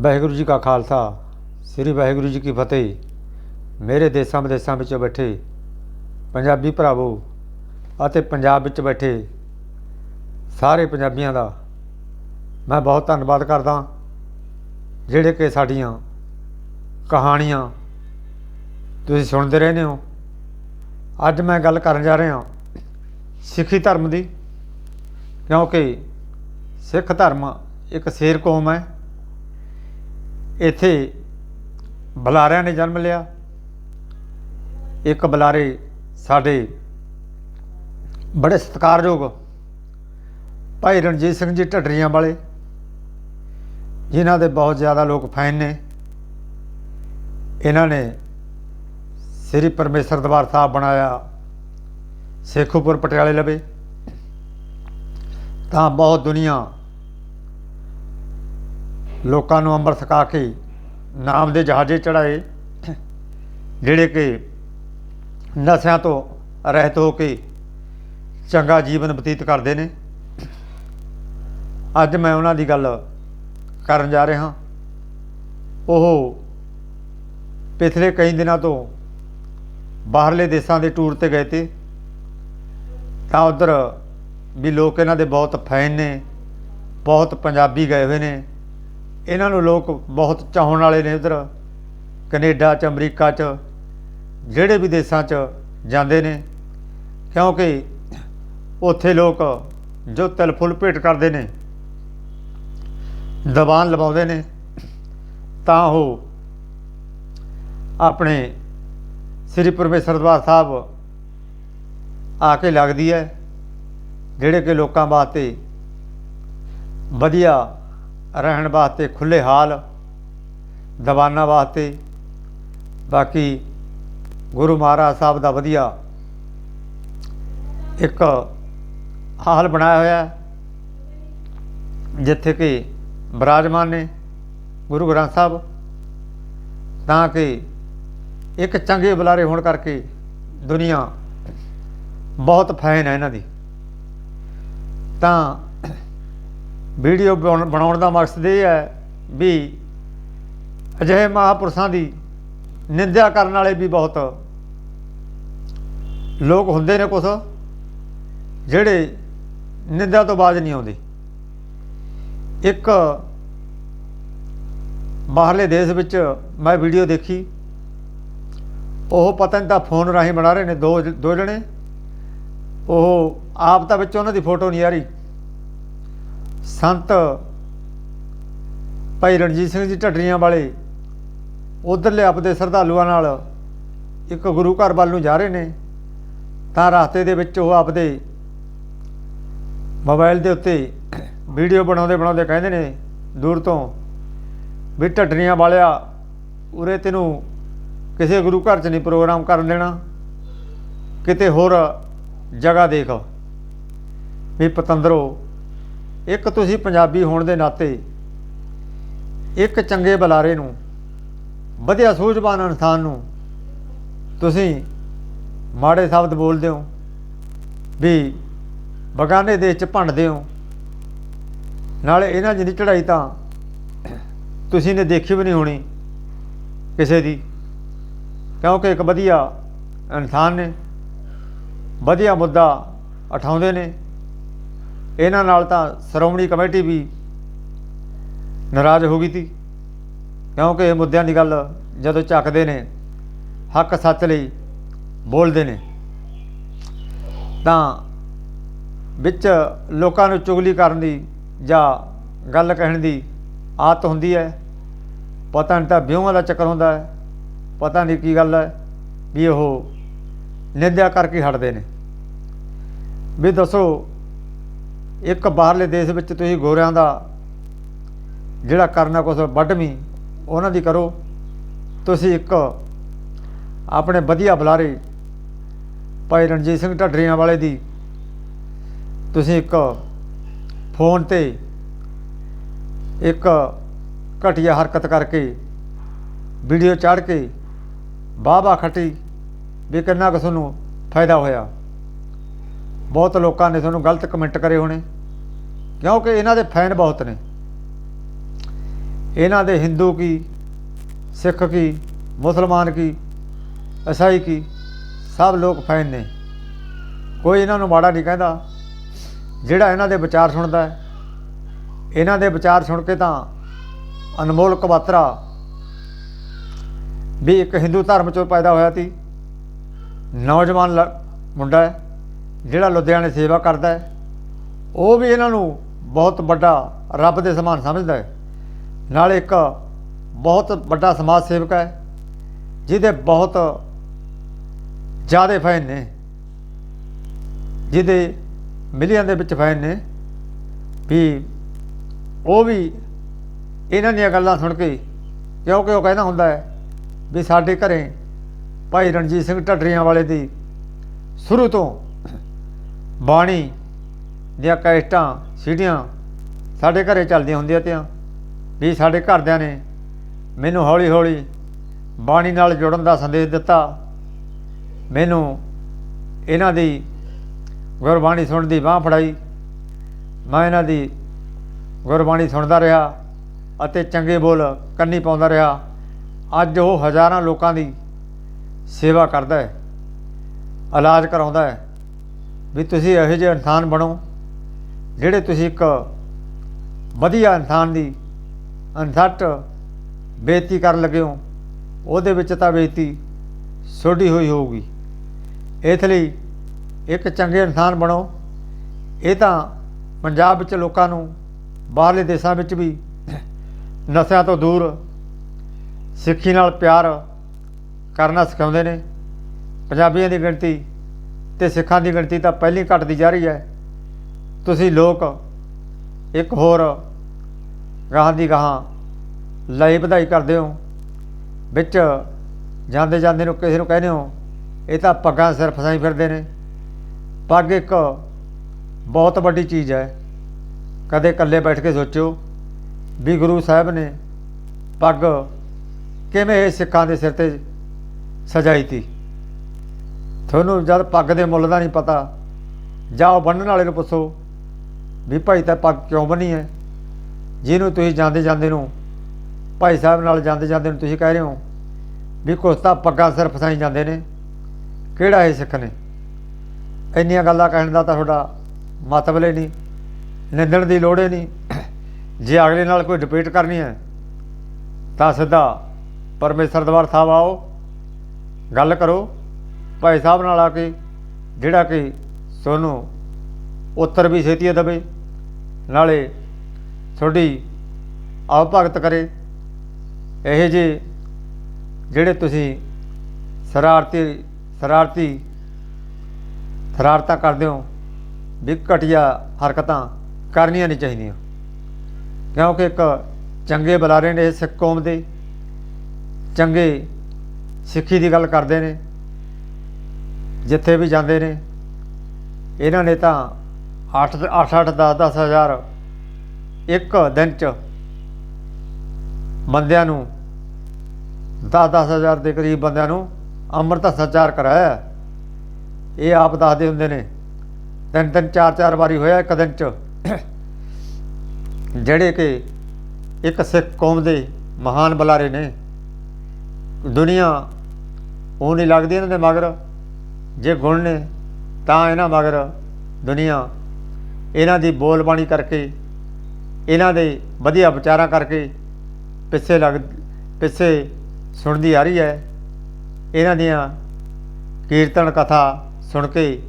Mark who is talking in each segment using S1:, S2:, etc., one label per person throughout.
S1: ਵਾਹਿਗੁਰੂ ਜੀ ਕਾ ਖਾਲਸਾ, ਸ੍ਰੀ ਵਾਹਿਗੁਰੂ ਜੀ ਕੀ ਫਤਿਹ। ਮੇਰੇ ਦੇਸਾਂ ਵਿਦੇਸਾਂ ਵਿੱਚ ਬੈਠੇ ਪੰਜਾਬੀ ਭਰਾਵੋ ਅਤੇ ਪੰਜਾਬ ਵਿੱਚ ਬੈਠੇ ਸਾਰੇ ਪੰਜਾਬੀਆਂ ਦਾ ਮੈਂ ਬਹੁਤ ਧੰਨਵਾਦ ਕਰਦਾ ਜਿਹੜੇ ਕਿ ਸਾਡੀਆਂ ਕਹਾਣੀਆਂ ਤੁਸੀਂ ਸੁਣਦੇ ਰਹਿੰਦੇ ਹੋ। ਅੱਜ ਮੈਂ ਗੱਲ ਕਰਨ ਜਾ ਰਿਹਾ ਸਿੱਖੀ ਧਰਮ ਦੀ, ਕਿਉਂਕਿ ਸਿੱਖ ਧਰਮ ਇੱਕ ਸ਼ੇਰ ਕੌਮ ਹੈ। ਇੱਥੇ ਬੁਲਾਰਿਆਂ ਨੇ ਜਨਮ ਲਿਆ। ਇੱਕ ਬੁਲਾਰੇ ਸਾਡੇ ਬੜੇ ਸਤਿਕਾਰਯੋਗ ਭਾਈ ਰਣਜੀਤ ਸਿੰਘ ਜੀ ਢੱਡਰੀਆਂ ਵਾਲੇ, ਜਿਨ੍ਹਾਂ ਦੇ ਬਹੁਤ ਜ਼ਿਆਦਾ ਲੋਕ ਫੈਨ ਨੇ। ਇਹਨਾਂ ਨੇ ਸ੍ਰੀ ਪਰਮੇਸ਼ਰ ਦਰਬਾਰ ਸਾਹਿਬ ਬਣਾਇਆ ਸੇਖੂਪੁਰ ਪਟਿਆਲੇ ਲਵੇ। ਤਾਂ ਬਹੁਤ ਦੁਨੀਆ ਲੋਕਾਂ ਨੂੰ ਅੰਮ੍ਰਿਤ ਛਕਾ ਕੇ ਨਾਮ ਦੇ ਜਹਾਜ਼ੇ ਚੜਾਏ ਜਿਹੜੇ ਕਿ ਨਸ਼ਿਆਂ ਤੋਂ ਰਹਿਤ ਹੋ ਕੇ ਚੰਗਾ ਜੀਵਨ ਬਤੀਤ ਕਰਦੇ ਨੇ। ਅੱਜ ਮੈਂ ਉਹਨਾਂ ਦੀ ਗੱਲ ਕਰਨ ਜਾ ਰਿਹਾ ਉਹ ਪਿਛਲੇ ਕਈ ਦਿਨਾਂ ਤੋਂ ਬਾਹਰਲੇ ਦੇਸ਼ਾਂ ਦੇ ਟੂਰ ਤੇ ਗਏ ਤੇ, ਤਾਂ ਉਧਰ ਵੀ ਲੋਕ ਇਹਨਾਂ ਦੇ ਬਹੁਤ ਫੈਨ ਨੇ, ਬਹੁਤ ਪੰਜਾਬੀ ਗਏ ਹੋਏ ਨੇ। ਇਹਨਾਂ ਨੂੰ ਲੋਕ ਬਹੁਤ ਚਾਹਣ ਵਾਲੇ ਨੇ ਉਧਰ, ਕੈਨੇਡਾ ਚ, ਅਮਰੀਕਾ ਚ, ਜਿਹੜੇ ਵੀ ਦੇਸ਼ਾਂ ਚ ਜਾਂਦੇ ਨੇ। ਕਿਉਂਕਿ ਉੱਥੇ ਲੋਕ ਜੋ ਤਿਲ ਫੁੱਲ ਭੇਟ ਕਰਦੇ ਨੇ ਦਬਾਨ ਲਵਾਉਂਦੇ ਨੇ, ਤਾਂ ਉਹ ਆਪਣੇ ਸ੍ਰੀ ਪਰਮੇਸ਼ਰ ਦਰਬਾਰ ਸਾਹਿਬ ਆ ਕੇ ਲੱਗਦੀ ਹੈ, ਜਿਹੜੇ ਕਿ ਲੋਕਾਂ ਵਾਸਤੇ ਵਧੀਆ ਰਹਿਣ ਵਾਸਤੇ ਖੁੱਲੇ ਹਾਲ, ਦੀਵਾਨਾਂ ਵਾਸਤੇ। ਬਾਕੀ ਗੁਰੂ ਮਹਾਰਾਜ ਸਾਹਿਬ ਦਾ ਵਧੀਆ ਇੱਕ ਹਾਲ ਬਣਾਇਆ ਹੋਇਆ ਜਿੱਥੇ ਕਿ ਬਿਰਾਜਮਾਨ ਨੇ ਗੁਰੂ ਗ੍ਰੰਥ ਸਾਹਿਬ। ਤਾਂ ਕਿ ਇੱਕ ਚੰਗੇ ਬੁਲਾਰੇ ਹੋਣ ਕਰਕੇ ਦੁਨੀਆ ਬਹੁਤ ਫੈਨ ਹੈ ਇਹਨਾਂ ਦੀ। ਤਾਂ ਵੀਡੀਓ ਬਣਾਉਣ ਬਣਾਉਣ ਦਾ ਮਕਸਦ ਇਹ ਹੈ ਵੀ ਅਜਿਹੇ ਮਹਾਪੁਰਸ਼ਾਂ ਦੀ ਨਿੰਦਿਆ ਕਰਨ ਵਾਲੇ ਵੀ ਬਹੁਤ ਲੋਕ ਹੁੰਦੇ ਨੇ ਕੁਛ, ਜਿਹੜੇ ਨਿੰਦਿਆ ਤੋਂ ਬਾਅਦ ਨਹੀਂ ਆਉਂਦੇ। ਇੱਕ ਬਾਹਰਲੇ ਦੇਸ਼ ਵਿੱਚ ਮੈਂ ਵੀਡੀਓ ਦੇਖੀ, ਉਹ ਪਤਾ ਨਹੀਂ ਤਾਂ ਫੋਨ ਰਾਹੀਂ ਬਣਾ ਰਹੇ ਨੇ ਦੋ ਦੋ ਜਣੇ। ਉਹ ਆਪ ਤਾਂ ਵਿੱਚ ਉਹਨਾਂ ਦੀ ਫੋਟੋ ਨਹੀਂ ਆ ਰਹੀ। ਸੰਤ ਭਾਈ ਰਣਜੀਤ ਸਿੰਘ ਜੀ ਢੱਡਰੀਆਂ ਵਾਲੇ ਉਧਰਲੇ ਆਪਦੇ ਸ਼ਰਧਾਲੂਆਂ ਨਾਲ ਇੱਕ ਗੁਰੂ ਘਰ ਵੱਲ ਨੂੰ ਜਾ ਰਹੇ ਨੇ, ਤਾਂ ਰਸਤੇ ਦੇ ਵਿੱਚ ਉਹ ਆਪਦੇ ਮੋਬਾਈਲ ਦੇ ਉੱਤੇ ਵੀਡੀਓ ਬਣਾਉਂਦੇ ਬਣਾਉਂਦੇ ਕਹਿੰਦੇ ਨੇ ਦੂਰ ਤੋਂ ਵੀ ਢੱਡਰੀਆਂ ਵਾਲਿਆ, ਉਰੇ ਤੈਨੂੰ ਕਿਸੇ ਗੁਰੂ ਘਰ 'ਚ ਨਹੀਂ ਪ੍ਰੋਗਰਾਮ ਕਰਨ ਦੇਣਾ, ਕਿਤੇ ਹੋਰ ਜਗ੍ਹਾ ਦੇਖ ਵੀ ਪਤੰਦਰੋ ਇੱਕ ਤੁਸੀਂ ਪੰਜਾਬੀ ਹੋਣ ਦੇ ਨਾਤੇ ਇੱਕ ਚੰਗੇ ਬੁਲਾਰੇ ਨੂੰ, ਵਧੀਆ ਸੂਝਵਾਨ ਇਨਸਾਨ ਨੂੰ ਤੁਸੀਂ ਮਾੜੇ ਸ਼ਬਦ ਬੋਲਦੇ ਹੋ, ਵੀ ਬਗਾਨੇ ਦੇਸ਼ ਚ ਭੰਡਦੇ ਹੋ। ਨਾਲੇ ਇਹਨਾਂ ਜਿਹੀ ਚੜਾਈ ਤਾਂ ਤੁਸੀਂ ਨੇ ਦੇਖੀ ਵੀ ਨਹੀਂ ਹੋਣੀ ਕਿਸੇ ਦੀ, ਕਿਉਂਕਿ ਇੱਕ ਵਧੀਆ ਇਨਸਾਨ ਨੇ, ਵਧੀਆ ਮੁੱਦਾ ਉਠਾਉਂਦੇ ਨੇ। ਇਹਨਾਂ ਨਾਲ ਤਾਂ ਸ਼੍ਰੋਮਣੀ ਕਮੇਟੀ ਵੀ ਨਾਰਾਜ਼ ਹੋ ਗਈ ਸੀ। ਕਿਉਂਕਿ ਇਹ ਮੁੱਦਿਆਂ ਦੀ ਗੱਲ ਜਦੋਂ ਚੱਕਦੇ ਨੇ, ਹੱਕ ਸੱਚ ਲਈ ਬੋਲਦੇ ਨੇ। ਤਾਂ ਵਿੱਚ ਲੋਕਾਂ ਨੂੰ ਚੁਗਲੀ ਕਰਨ ਦੀ ਜਾਂ ਗੱਲ ਕਹਿਣ ਦੀ ਆਦਤ ਹੁੰਦੀ ਹੈ। ਪਤਾ ਨਹੀਂ ਤਾਂ ਵਿਊਹਾਂ ਦਾ ਚੱਕਰ ਹੁੰਦਾ ਹੈ। ਪਤਾ ਨਹੀਂ ਕੀ ਗੱਲ ਹੈ ਵੀ ਉਹ ਨਿੰਦਿਆ ਕਰਕੇ ਹਟਦੇ ਨੇ। ਵੀ ਦੱਸੋ ਇੱਕ ਬਾਹਰਲੇ ਦੇਸ਼ ਵਿੱਚ ਤੁਸੀਂ ਗੋਰਿਆਂ ਦਾ ਜਿਹੜਾ ਕਰਨਾ ਕੁਛ ਵੱਢਵੀਂ, ਉਹਨਾਂ ਦੀ ਕਰੋ। ਤੁਸੀਂ ਇੱਕ ਆਪਣੇ ਵਧੀਆ ਬੁਲਾਰੇ ਭਾਈ ਰਣਜੀਤ ਸਿੰਘ ਢੱਡਰੀਆਂ ਵਾਲੇ ਦੀ, ਤੁਸੀਂ ਇੱਕ ਫੋਨ ਤੇ ਇੱਕ ਘਟੀਆ ਹਰਕਤ ਕਰਕੇ ਵੀਡੀਓ ਚਾੜ ਕੇ ਬਾਬਾ ਖੱਟੀ ਵੀ ਕਿੰਨਾ ਕੁ ਤੁਹਾਨੂੰ ਫਾਇਦਾ ਹੋਇਆ। ਬਹੁਤ ਲੋਕਾਂ ਨੇ ਤੁਹਾਨੂੰ ਗਲਤ ਕਮੈਂਟ ਕਰੇ ਹੋਣੇ। ਕਿਉਂਕਿ ਇਹਨਾਂ ਦੇ ਫੈਨ ਬਹੁਤ ਨੇ। ਇਹਨਾਂ ਦੇ ਹਿੰਦੂ ਕੀ ਸਿੱਖ ਕੀ ਮੁਸਲਮਾਨ ਕੀ ਈਸਾਈ ਕੀ, ਸਭ ਲੋਕ ਫੈਨ ਨੇ। ਕੋਈ ਇਹਨਾਂ ਨੂੰ ਮਾੜਾ ਨਹੀਂ ਕਹਿੰਦਾ। ਜਿਹੜਾ ਇਹਨਾਂ ਦੇ ਵਿਚਾਰ ਸੁਣਦਾ ਹੈ, ਇਹਨਾਂ ਦੇ ਵਿਚਾਰ ਸੁਣ ਕੇ ਤਾਂ ਅਨਮੋਲ ਕਵਾਤਰਾ ਵੀ ਇੱਕ ਹਿੰਦੂ ਧਰਮ ਚੋਂ ਪੈਦਾ ਹੋਇਆ ਸੀ। ਨੌਜਵਾਨ ਲ- ਮੁੰਡਾ ਹੈ। ਜਿਹੜਾ ਲੁਧਿਆਣੇ ਸੇਵਾ ਕਰਦਾ ਹੈ, ਉਹ ਵੀ ਇਹਨਾਂ ਨੂੰ ਬਹੁਤ ਵੱਡਾ ਰੱਬ ਦੇ ਸਮਾਨ ਸਮਝਦਾ ਹੈ। ਨਾਲ ਇੱਕ ਬਹੁਤ ਵੱਡਾ ਸਮਾਜ ਸੇਵਕ ਹੈ, ਜਿਹਦੇ ਬਹੁਤ ਜ਼ਿਆਦਾ ਫੈਨ ਨੇ, ਜਿਹਦੇ ਮਿਲੀਆਂ ਦੇ ਵਿੱਚ ਫੈਨ ਨੇ, ਵੀ ਉਹ ਵੀ ਇਹਨਾਂ ਦੀਆਂ ਗੱਲਾਂ ਸੁਣ ਕੇ ਕਿਉਂਕਿ ਉਹ ਕਹਿੰਦਾ ਹੁੰਦਾ ਹੈ ਵੀ ਸਾਡੇ ਘਰੇ ਭਾਈ ਰਣਜੀਤ ਸਿੰਘ ਢੱਡਰੀਆਂ ਵਾਲੇ ਦੀ ਸ਼ੁਰੂ ਤੋਂ ਬਾਣੀ ਦੀਆਂ ਕੈਸਟਾਂ ਸੀਡੀਆਂ ਸਾਡੇ ਘਰੇ ਚੱਲਦੀਆਂ ਹੁੰਦੀਆਂ ਤੀਆਂ। ਵੀ ਸਾਡੇ ਘਰਦਿਆਂ ਨੇ ਮੈਨੂੰ ਹੌਲੀ ਹੌਲੀ ਬਾਣੀ ਨਾਲ ਜੁੜਨ ਦਾ ਸੰਦੇਸ਼ ਦਿੱਤਾ। ਮੈਨੂੰ ਇਹਨਾਂ ਦੀ ਗੁਰਬਾਣੀ ਸੁਣਨ ਦੀ ਬਾਹ ਫੜਾਈ। ਮੈਂ ਇਹਨਾਂ ਦੀ ਗੁਰਬਾਣੀ ਸੁਣਦਾ ਰਿਹਾ ਅਤੇ ਚੰਗੇ ਬੋਲ ਕੰਨੀ ਪਾਉਂਦਾ ਰਿਹਾ। ਅੱਜ ਉਹ ਹਜ਼ਾਰਾਂ ਲੋਕਾਂ ਦੀ ਸੇਵਾ ਕਰਦਾ ਹੈ, ਇਲਾਜ ਕਰਾਉਂਦਾ ਹੈ। ਵੀ ਤੁਸੀਂ ਇਹੋ ਜਿਹੇ ਇਨਸਾਨ ਬਣੋ, ਜਿਹੜੇ ਤੁਸੀਂ ਇੱਕ ਵਧੀਆ ਇਨਸਾਨ ਦੀ ਅਨਸੱਟ ਬੇਇੱਜ਼ਤੀ ਕਰਨ ਲੱਗੇ ਹੋ, ਉਹਦੇ ਵਿੱਚ ਤਾਂ ਬੇਇੱਜ਼ਤੀ ਛੋਟੀ ਹੋਈ ਹੋਊਗੀ। ਇਸ ਲਈ ਇੱਕ ਚੰਗੇ ਇਨਸਾਨ ਬਣੋ। ਇਹ ਤਾਂ ਪੰਜਾਬ ਵਿੱਚ ਲੋਕਾਂ ਨੂੰ, ਬਾਹਰਲੇ ਦੇਸ਼ਾਂ ਵਿੱਚ ਵੀ ਨਸ਼ਿਆਂ ਤੋਂ ਦੂਰ, ਸਿੱਖੀ ਨਾਲ ਪਿਆਰ ਕਰਨਾ ਸਿਖਾਉਂਦੇ ਨੇ। ਪੰਜਾਬੀਆਂ ਦੀ ਗਿਣਤੀ ਤੇ ਸਿੱਖਾਂ ਦੀ ਗਿਣਤੀ ਤਾਂ ਪਹਿਲੀ ਘਟਦੀ ਜਾ ਰਹੀ ਹੈ। ਤੁਸੀਂ ਲੋਕ ਇੱਕ ਹੋਰ ਗਾਹਾਂ ਦੀ ਗਾਹਾਂ ਲਈ ਵਧਾਈ ਕਰਦੇ ਹੋ। ਵਿੱਚ ਜਾਂਦੇ ਜਾਂਦੇ ਨੂੰ ਕਿਸੇ ਨੂੰ ਕਹਿੰਦੇ ਹੋ, ਇਹ ਤਾਂ ਪੱਗਾਂ ਸਿਰ ਫਸਾਈ ਫਿਰਦੇ ਨੇ। ਪੱਗ ਇੱਕ ਬਹੁਤ ਵੱਡੀ ਚੀਜ਼ ਹੈ। ਕਦੇ ਇਕੱਲੇ ਬੈਠ ਕੇ ਸੋਚੋ ਵੀ ਗੁਰੂ ਸਾਹਿਬ ਨੇ ਪੱਗ ਕਿਵੇਂ ਇਹ ਸਿੱਖਾਂ ਦੇ ਸਿਰ ਤੇ ਸਜਾਈ ਤੀ। ਤੁਹਾਨੂੰ ਜਦ ਪੱਗ ਦੇ ਮੁੱਲ ਦਾ ਨਹੀਂ ਪਤਾ ਜਾਂ ਉਹ ਬੰਨਣ ਵਾਲੇ ਨੂੰ ਪੁੱਛੋ ਵੀ ਭਾਈ ਤਾਂ ਪੱਗ ਕਿਉਂ ਬੰਨੀ ਹੈ ਜਿਹਨੂੰ ਤੁਸੀਂ ਜਾਂਦੇ ਜਾਂਦੇ ਨੂੰ, ਭਾਈ ਸਾਹਿਬ ਨਾਲ ਜਾਂਦੇ ਜਾਂਦੇ ਨੂੰ ਤੁਸੀਂ ਕਹਿ ਰਹੇ ਹੋ ਵੀ ਕੁਛ ਤਾਂ ਪੱਗਾਂ ਸਿਰ ਫਸਾਈ ਜਾਂਦੇ ਨੇ, ਕਿਹੜਾ ਇਹ ਸਿੱਖ ਨੇ? ਇੰਨੀਆਂ ਗੱਲਾਂ ਕਹਿਣ ਦਾ ਤਾਂ ਤੁਹਾਡਾ ਮਤਲਬ ਹੀ ਨਹੀਂ, ਨਿੰਦਣ ਦੀ ਲੋੜ ਹੀ ਨਹੀਂ। ਜੇ ਅਗਲੇ ਨਾਲ ਕੋਈ ਡਿਬੇਟ ਕਰਨੀ ਹੈ, ਤਾਂ ਸਿੱਧਾ ਪਰਮੇਸ਼ਰ ਦਰਬਾਰ ਸਾਹਿਬ ਆਓ, ਗੱਲ ਕਰੋ। ਭਾਈ ਸਾਹਿਬ ਨਾਲ ਆ ਕੇ ਜਿਹੜਾ ਕਿ ਤੁਹਾਨੂੰ ਉੱਤਰ ਵੀ ਛੇਤੀ ਦੇਵੇ, ਨਾਲੇ ਤੁਹਾਡੀ ਆਪ ਭਗਤ ਕਰੇ। ਇਹ ਜੇ ਜਿਹੜੇ ਤੁਸੀਂ ਸ਼ਰਾਰਤੀ ਸ਼ਰਾਰਤੀ ਸ਼ਰਾਰਤਾਂ ਕਰਦੇ ਹੋ, ਵੀ ਘਟੀਆ ਹਰਕਤਾਂ ਕਰਨੀਆਂ ਨਹੀਂ ਚਾਹੀਦੀਆਂ। ਕਿਉਂਕਿ ਇੱਕ ਚੰਗੇ ਬੁਲਾਰੇ ਨੇ ਸਿੱਖ ਕੌਮ ਦੇ। ਚੰਗੇ ਸਿੱਖੀ ਦੀ ਗੱਲ ਕਰਦੇ ਨੇ। ਜਿੱਥੇ ਵੀ ਜਾਂਦੇ ਨੇ, ਇਹਨਾਂ ਨੇ ਤਾਂ 8 8 8 10 10 ਹਜ਼ਾਰ ਇੱਕ ਦਿਨ ਚ ਬੰਦਿਆਂ ਨੂੰ 10 10 ਹਜ਼ਾਰ ਦੇ ਕਰੀਬ ਬੰਦਿਆਂ ਨੂੰ ਅੰਮ੍ਰਿਤ ਸੰਚਾਰ ਕਰਾਇਆ। ਇਹ ਆਪ ਦੱਸਦੇ ਹੁੰਦੇ ਨੇ, ਤਿੰਨ ਤਿੰਨ, ਚਾਰ ਚਾਰ ਵਾਰੀ ਹੋਇਆ ਇੱਕ ਦਿਨ ਚ। ਜਿਹੜੇ ਕਿ ਇੱਕ ਸਿੱਖ ਕੌਮ ਦੇ ਮਹਾਨ ਬੁਲਾਰੇ ਨੇ। ਦੁਨੀਆ ਉਹ ਨਹੀਂ ਲੱਗਦੀ ਇਹਨਾਂ ਦੇ ਮਗਰ। ਜੇ ਗੁਣ ਨੇ, ਤਾਂ ਇਹਨਾਂ ਮਗਰ ਦੁਨੀਆ, ਇਹਨਾਂ ਦੀ ਬੋਲਬਾਣੀ ਕਰਕੇ, ਇਹਨਾਂ ਦੇ ਵਧੀਆ ਵਿਚਾਰਾਂ ਕਰਕੇ ਪਿੱਛੇ ਲੱਗ, ਪਿੱਛੇ ਸੁਣਦੀ ਆ ਰਹੀ ਹੈ। ਇਹਨਾਂ ਦੀਆਂ ਕੀਰਤਨ ਕਥਾ ਸੁਣ ਕੇ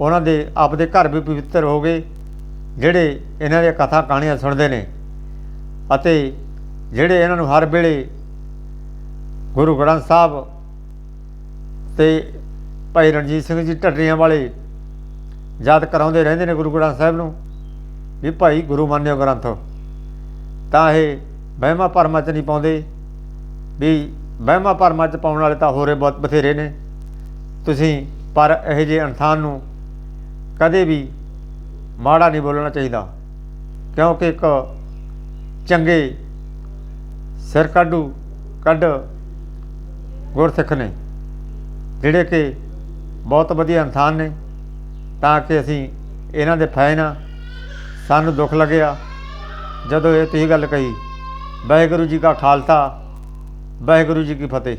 S1: ਉਹਨਾਂ ਦੇ ਆਪਦੇ ਘਰ ਵੀ ਪਵਿੱਤਰ ਹੋ ਗਏ, ਜਿਹੜੇ ਇਹਨਾਂ ਦੀਆਂ ਕਥਾ ਕਹਾਣੀਆਂ ਸੁਣਦੇ ਨੇ। ਅਤੇ ਜਿਹੜੇ ਇਹਨਾਂ ਨੂੰ ਹਰ ਵੇਲੇ ਗੁਰੂ ਗ੍ਰੰਥ ਸਾਹਿਬ ਤੇ ਭਾਈ ਰਣਜੀਤ ਸਿੰਘ ਜੀ ਢੱਡਰੀਆਂ ਵਾਲੇ ਯਾਦ ਕਰਾਉਂਦੇ ਰਹਿੰਦੇ ਨੇ ਗੁਰੂ ਗ੍ਰੰਥ ਸਾਹਿਬ ਨੂੰ ਵੀ ਭਾਈ ਗੁਰੂ ਮੰਨਿਓ ਗ੍ਰੰਥ। ਤਾਂ ਇਹ ਵਹਿਮਾਂ ਭਰਮਾਂ 'ਚ ਨਹੀਂ ਪਾਉਂਦੇ। ਵੀ ਵਹਿਮਾਂ ਭਰਮਾਂ 'ਚ ਪਾਉਣ ਵਾਲੇ ਤਾਂ ਹੋਰੇ ਬਹੁਤ ਬਥੇਰੇ ਨੇ। ਤੁਸੀਂ ਪਰ ਇਹੋ ਜਿਹੇ ਇਨਸਾਨ ਨੂੰ ਕਦੇ ਵੀ ਮਾੜਾ ਨਹੀਂ ਬੋਲਣਾ ਚਾਹੀਦਾ। ਕਿਉਂਕਿ ਇੱਕ ਚੰਗੇ ਸਿਰ ਕੱਢੂ ਕੱਢ ਗੁਰਸਿੱਖ ਨੇ। ਜਿਹੜੇ ਕਿ ਬਹੁਤ ਵਧੀਆ ਇਨਸਾਨ ਨੇ, ਤਾਂ ਕਿ ਅਸੀਂ ਇਹਨਾਂ ਦੇ ਫੈਨ ਆ ਸਾਨੂੰ ਦੁੱਖ ਲੱਗਿਆ। ਜਦੋਂ ਇਹ ਤੁਸੀਂ ਗੱਲ ਕਹੀ, ਵਾਹਿਗੁਰੂ ਜੀ ਕਾ ਖਾਲਸਾ, ਵਾਹਿਗੁਰੂ ਜੀ ਕੀ ਫਤਿਹ।